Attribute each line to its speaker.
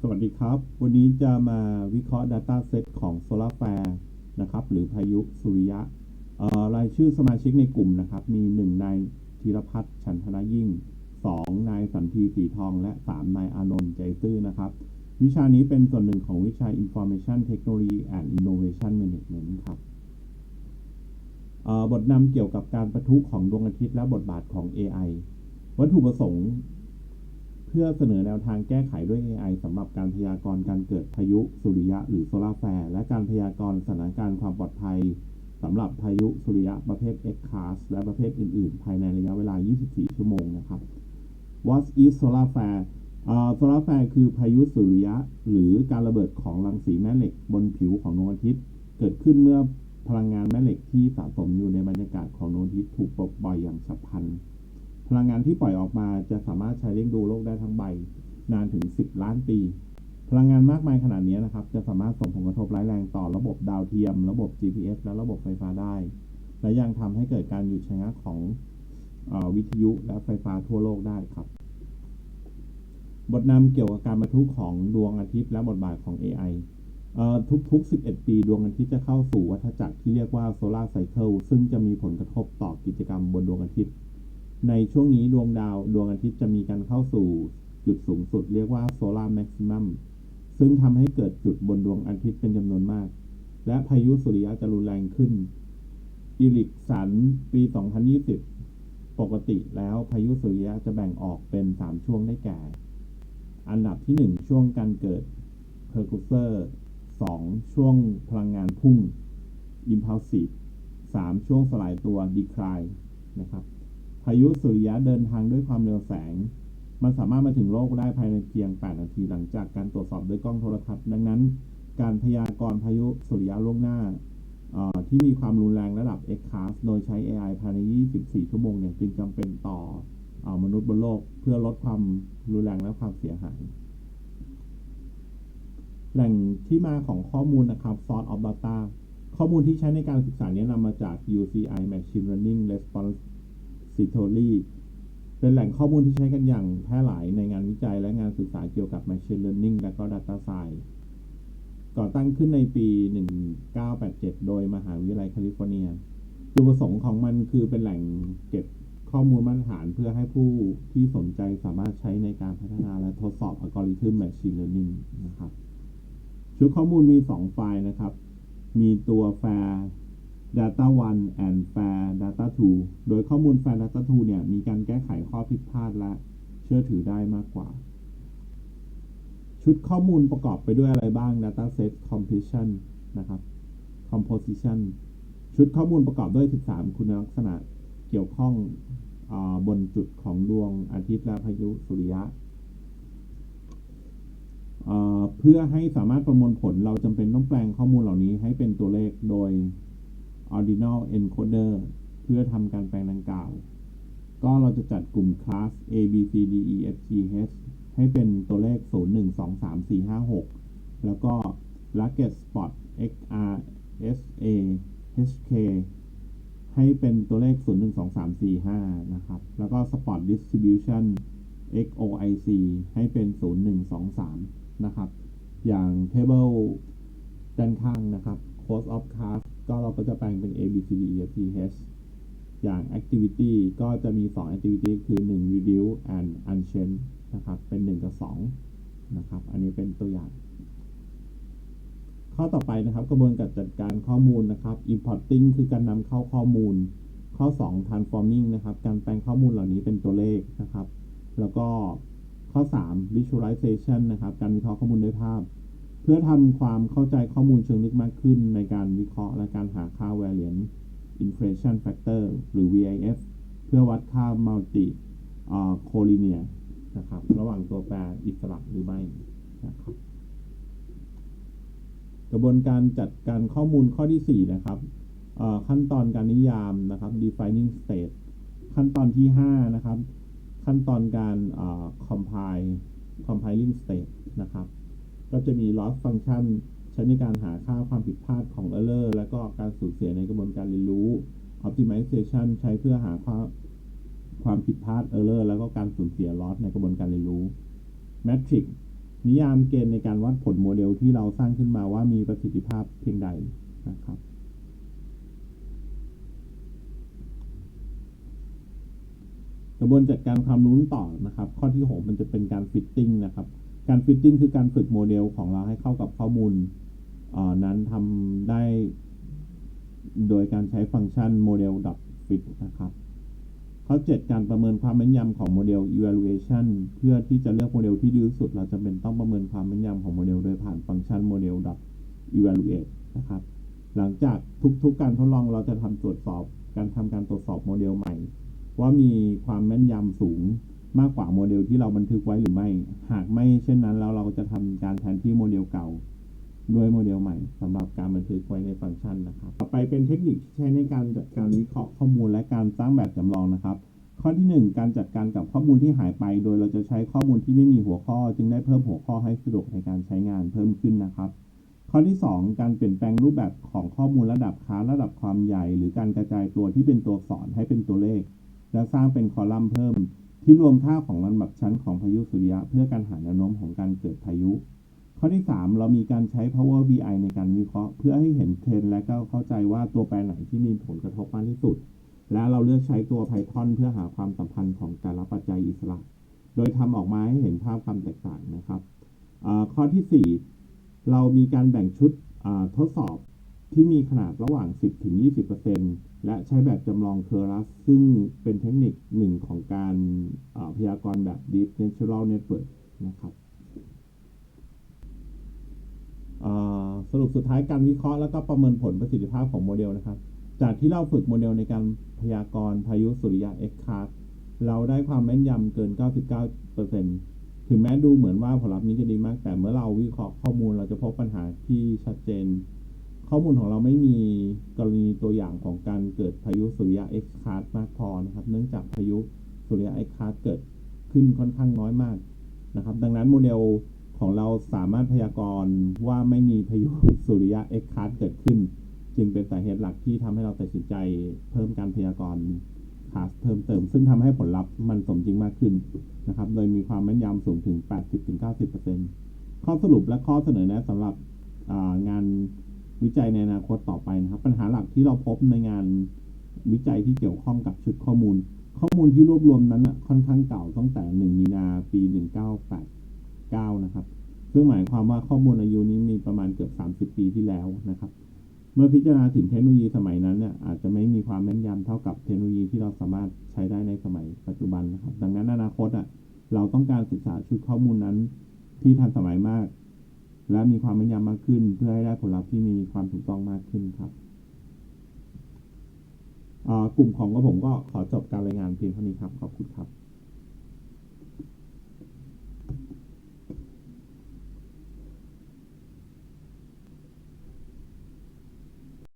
Speaker 1: สวัสดีครับ วันนี้จะมาวิเคราะห์ Data Set ของ SolarFare นะครับ หรือพายุสุริยะรายชื่อสมาชิกในกลุ่มนะครับ มี 1 นายธีรพัฒน์ฉันธนายิ่ง 2 นายสันทีสีทอง และ 3 นายอานนท์ใจซื่อนะครับ วิชานี้เป็นส่วนหนึ่งของวิชา Information Technology and Innovation Management ครับบทนำเกี่ยวกับการประทุของดวงอาทิตย์และบทบาทของ AI วัตถุประสงค์ พื่อเสนอแนวทางแก้ไขด้วย AI สำหรับการพยากรณ์การเกิดพายุสุริยะหรือโซลาร์แฟร์และการพยากรณ์สถานการณ์ความปลอดภัยสำหรับพายุสุริยะประเภท X-class และประเภทอื่น ๆ ภายในระยะเวลา 24 ชั่วโมงนะครับ What is solar flare เอ่อ solar flare คือพายุสุริยะ หรือการระเบิดของรังสีแม่เหล็กบนผิวของดวงอาทิตย์ เกิดขึ้นเมื่อพลังงานแม่เหล็กที่สะสมอยู่ในบรรยากาศของดวงอาทิตย์ถูกปลดปล่อยอย่างฉับพลัน พลังงานที่ปล่อยออกมาจะสามารถใช้เลี้ยงดูโลกได้ทั้งใบ นานถึง 10 ล้านปี พลังงานมากมายขนาดนี้นะครับ จะสามารถส่งผลกระทบร้ายแรงต่อระบบดาวเทียม ระบบ GPS และระบบไฟฟ้าได้ และยังทำให้เกิดการหยุดชะงักของอวิทยุและไฟฟ้าทั่วโลกได้ครับ บทนำเกี่ยวกับการบรรทุกของดวงอาทิตย์และบทบาทของ AI ทุกๆ 11 ปี ดวงอาทิตย์จะเข้าสู่วัฏจักรที่เรียกว่า Solar Cycle ซึ่งจะมีผลกระทบต่อกิจกรรมบนดวงอาทิตย์ ในช่วงนี้ดวงดาวดวงอาทิตย์จะมีการเข้าสู่จุดสูงสุดเรียกว่า Solar Maximum ซึ่งทำให้เกิดจุดบนดวงอาทิตย์เป็นจำนวนมาก และพายุสุริยะจะรุนแรงขึ้นอีลิกสันปี 2020 ปกติแล้วพายุสุริยะจะแบ่งออกเป็น 3 ช่วงได้แก่ อันดับที่ 1 ช่วงการเกิด Precursor 2ช่วงพลังงานพุ่ง Impulsive 3ช่วงสลายตัว Decline นะครับ พายุสุริยะเดินทางด้วยความเร็วแสง มันสามารถมาถึงโลกได้ภายในเพียง 8 นาทีหลังจากการตรวจสอบด้วยกล้องโทรทัศน์ ดังนั้น การพยากรณ์พายุสุริยะล่วงหน้า ที่มีความรุนแรงระดับ X-class โดยใช้ AI ภายใน 24 ชั่วโมงเนี่ยจึงจำเป็นต่ออมนุษย์บนโลก เพื่อลดความรุนแรงและความเสียหาย แหล่งที่มาของข้อมูลนะครับ Source of Data ข้อมูลที่ใช้ในการศึกษาเนี้นำมาจาก ucimachinelearningrespons Repository เป็นแหล่งข้อมูลที่ใช้กันอย่างแพร่หลายในงานวิจัยและงานศึกษาเกี่ยวกับ Machine Learning และก็ Data Science ก่อตั้งขึ้นในปี 1987 โดยมหาวิทยาลัยแคลิฟอร์เนีย จุดประสงค์ของมันคือเป็นแหล่งเก็บข้อมูลมาตรฐานเพื่อให้ผู้ที่สนใจสามารถใช้ในการพัฒนาและทดสอบอัลกอริทึม Machine Learning นะครับ ชุดข้อมูลมี 2 ไฟล์นะครับ มีตัว fair data 1 and fair data 2 โดยข้อมูล fair data 2 เนี่ย มีการแก้ไขข้อผิดพลาดและเชื่อถือได้มากกว่า ชุดข้อมูลประกอบไปด้วยอะไรบ้าง data set composition นะครับ composition ชุดข้อมูลประกอบด้วย 13 คุณลักษณะเกี่ยวข้องอบนจุดของดวงอาทิตย์และพายุสุริยะ เพื่อให้สามารถประมวลผลเราจำเป็นต้องแปลงข้อมูลเหล่านี้ให้เป็นตัวเลขโดย ordinal encoder เพื่อทำการแปลงดังกล่าว ก็เราจะจัดกลุ่มคลาส A B C D E F G H ให้เป็นตัวเลข 0 1 2 3 4 5 6 แล้วก็ Luggage Spot X R S A H K ให้เป็นตัวเลข 0 1 2 3 4 5 นะครับ แล้วก็ Spot Distribution X O I C ให้เป็น 0 1 2 3 นะครับ อย่าง Table ด้านข้างนะครับ Cost of Class ก็เราก็จะแปลงเป็น A B C D E F G H อย่าง Activity ก็จะมี 2 Activity คือ 1 Reduce and Unchain นะครับ เป็น 1 กับ 2 นะครับ อันนี้เป็นตัวอย่าง ข้อต่อไปนะครับ กระบวนการจัดการข้อมูลนะครับ importing คือการนำเข้าข้อมูล ข้อ 2 transforming นะครับ การแปลงข้อมูลเหล่านี้เป็นตัวเลขนะครับ แล้วก็ข้อ 3 visualization นะครับ การวิเคราะห์ข้อมูลด้วยภาพ พื่อทำความเข้าใจข้อมูลเชิงลึกมากขึ้นในการวิเคราะห์และการหาค่า variance inflation factor หรือ VIF เพื่อวัดค่า multi เอ่อ collinear นะครับ ระหว่างตัวแปรอิสระหรือไม่นะครับกระบวนการจัดการข้อมูลข้อที่ 4 นะครับ ขั้นตอนการนิยามนะครับ defining state ขั้นตอนที่ 5 นะครับ ขั้นตอนการ compile compiling state นะครับ ก็จะมี loss function ใช้ในการหาค่าความผิดพลาดของ error และก็การสูญเสียในกระบวนการเรียนรู้ optimization ใช้เพื่อหาความความผิดพลาด error แล้วก็การสูญเสีย loss ในกระบวนการเรียนรู้ matrix นิยามเกณฑ์ในการวัดผลโมเดลที่เราสร้างขึ้นมาว่ามีประสิทธิภาพเพียงใดนะครับกระบวนจัดการความรู้ต่อนะครับ ข้อที่ 6 มันจะเป็นการฟิตติ้งนะครับ การฟิตติ้งคือการฝึกโมเดลของเราให้เข้ากับข้อมูลนั้นทำได้โดยการใช้ฟังก์ชัน model fit นะครับ ข้อ 7 การประเมินความแม่นยำของโมเดล evaluation เพื่อที่จะเลือกโมเดลที่ดีที่สุด เราจำเป็นต้องประเมินความแม่นยำของโมเดลโดยผ่านฟังก์ชัน model evaluate นะครับ หลังจากทุกๆ การทดลองเราจะทำตรวจสอบ การทำการตรวจสอบโมเดลใหม่ ว่ามีความแม่นยำสูง มากกว่าโมเดลที่เราบันทึกไว้หรือไม่ หากไม่เช่นนั้นแล้วเราจะทำการแทนที่โมเดลเก่า ด้วยโมเดลใหม่สำหรับการบันทึกไว้ในฟังก์ชันนะครับ ต่อไปเป็นเทคนิคที่ใช้ในการจัดการวิเคราะห์ข้อมูลและการสร้างแบบจำลองนะครับ ข้อที่ 1 การจัดการกับข้อมูลที่หายไป โดยเราจะใช้ข้อมูลที่ไม่มีหัวข้อ จึงได้เพิ่มหัวข้อให้สะดวกในการใช้งานเพิ่มขึ้นนะครับข้อที่ 2 การเปลี่ยนแปลงรูปแบบของข้อมูลระดับค้าระดับความใหญ่ หรือการกระจายตัวที่เป็นตัวอักษรให้เป็นตัวเลข และสร้างเป็นคอลัมน์เพิ่ม ที่รวมค่าของลำดับชั้นของพายุสุริยะ เพื่อการหาแนวโน้มของการเกิดพายุ ข้อที่ 3 เรามีการใช้ Power BI ในการวิเคราะห์ เพื่อให้เห็นเทรนและก็เข้าใจว่าตัวแปรไหนที่มีผลกระทบมากที่สุด และเราเลือกใช้ตัว Python เพื่อหาความสัมพันธ์ของแต่ละปัจจัยอิสระ โดยทำออกมาให้เห็นภาพความแตกต่างนะครับข้อทีสี่4 เรามีการแบ่งชุดทดสอบ ที่มีขนาดระหว่าง 10ถึง20%และใช้แบบจำลองเคอรัส ซึ่งเป็นเทคนิคหนึ่งของการาพยากรณ์แบบ Deep Neural Network นะครับสรุปสุดท้ายการวิเคราะห์แล้วก็ประเมินผลประสิทธิภาพของโมเดลนะครับ จากที่เราฝึกโมเดลในการพยากรณ์พายุสุริยะ X card เราได้ความแม่นยำเกิน 99%ถึงแม้ดูเหมือนว่าผลลัพธ์นี้จะดีมาก แต่เมื่อเราวิเคราะห์ข้อมูลเราจะพบปัญหาที่ชัดเจน ข้อมูลของเราไม่มีกรณีตัวอย่างของการเกิดพายุสุริยะ X card มากพอนะครับ เนื่องจากพายุสุริยะ X card เกิดขึ้นค่อนข้างน้อยมากนะครับ ดังนั้นโมเดลของเราสามารถพยากรณ์ว่าไม่มีพายุสุริยะเอ็กคาร์เกิดขึ้น จึงเป็นสาเหตุหลักที่ทำให้เราตัดสินใจเพิ่มการพยากรณ์คาสเพิ่มเติม ซึ่งทำให้ผลลัพธ์มันสมจริงมากขึ้นนะครับโดยมีความแม่นยำสูงถึง 80-90%ข้อสรุปและข้อเสนอแนะสำหรับงาน วิจัยในอนาคตต่อไปนะครับ ปัญหาหลักที่เราพบในงานวิจัยที่เกี่ยวข้องกับชุดข้อมูล ข้อมูลที่รวบรวมนั้นน่ะค่อนข้างเก่าตั้งแต่ 1 มีนาปี 1989 นะครับซึ่งหมายความว่าข้อมูลอายุนี้มีประมาณเกือบ 30 ปีที่แล้วนะครับ เมื่อพิจารณาถึงเทคโนโลยีสมัยนั้นเนี่ยอาจจะไม่มีความแม่นยำเท่ากับเทคโนโลยีที่เราสามารถใช้ได้ในสมัยปัจจุบันนะครับ ดังนั้นอนาคตอะเราต้องการศึกษาชุดข้อมูลนั้นที่ทันสมัยมาก และมีความแม่นยำมากขึ้น เพื่อให้ได้ผลลัพธ์ที่มีความถูกต้องมากขึ้นครับอ่ากลุ่มของก็ผมก็ขอจบการรายงานเพียงเท่านี้ครับ ขอบคุณครับ